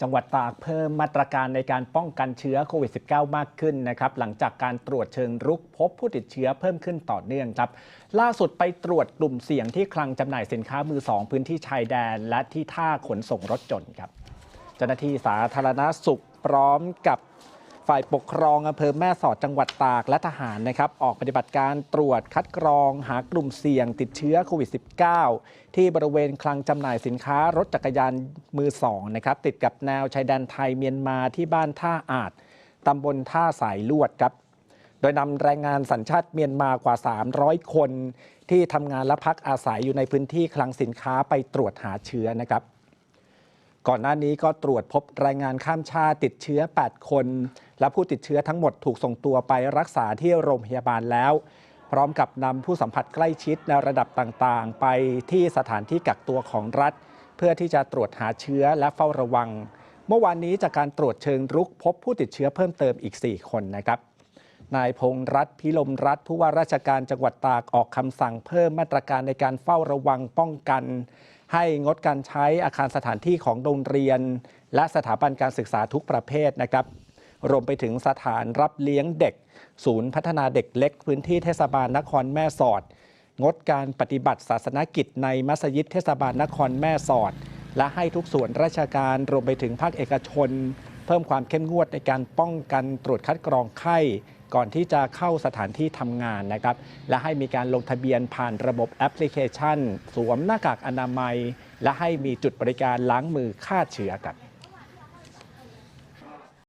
จังหวัดตากเพิ่มมาตรการในการป้องกันเชื้อโควิด -19 มากขึ้นนะครับ หลังจากการตรวจเชิงรุกพบผู้ติดเชื้อเพิ่มขึ้นต่อเนื่องครับ ล่าสุดไปตรวจกลุ่มเสี่ยงที่คลังจำหน่ายสินค้ามือสองพื้นที่ชายแดน และที่ท่าขนส่งรถจนครับ เจ้าหน้าที่สาธารณสุขพร้อมกับ ฝ่ายปกครองอำเภอแม่สอดจังหวัดตากและทหารนะครับ ออกปฏิบัติการตรวจคัดกรอง หากลุ่มเสี่ยงติดเชื้อโควิด -19 ที่บริเวณคลังจำหน่ายสินค้ารถจักรยานมือสองนะครับ ติดกับแนวชายแดนไทยเมียนมาที่บ้านท่าอาจตำบลท่าสายลวดครับ โดยนำแรงงานสัญชาติเมียนมากว่า 300 คน ที่ทำงานและพักอาศัยอยู่ในพื้นที่คลังสินค้าไปตรวจหาเชื้อนะครับ ก่อนหน้านี้ก็ตรวจพบแรงงานข้ามชาติติดเชื้อ 8 คน และผู้ติดเชื้อทั้งหมดถูกส่งตัวไปรักษาที่โรงพยาบาลแล้ว พร้อมกับนำผู้สัมผัสใกล้ชิดในระดับต่างๆ ไปที่สถานที่กักตัวของรัฐ เพื่อที่จะตรวจหาเชื้อและเฝ้าระวัง เมื่อวานนี้จากการตรวจเชิงรุกพบผู้ติดเชื้อเพิ่มเติมอีก 4 คนนะครับ นายพงษ์รัฐพิลมรัฐผู้ว่าราชการจังหวัดตากออกคำสั่งเพิ่มมาตรการในการเฝ้าระวังป้องกัน ให้งดการใช้อาคารสถานที่ของโรงเรียน และสถาบันการศึกษาทุกประเภทนะครับรวมไปถึงสถานรับเลี้ยงเด็ก ศูนย์พัฒนาเด็กเล็ก พื้นที่เทศบาลนครแม่สอด งดการปฏิบัติศาสนกิจในมัสยิดเทศบาลนครแม่สอด และให้ทุกส่วนราชการรวมไปถึงภาคเอกชน เพิ่มความเข้มงวดในการป้องกันตรวจคัดกรองไข้ ก่อนที่จะเข้าสถานที่ทำงานนะครับ และให้มีการลงทะเบียนผ่านระบบแอปพลิเคชัน สวมหน้ากากอนามัย และให้มีจุดบริการล้างมือฆ่าเชื้อกัน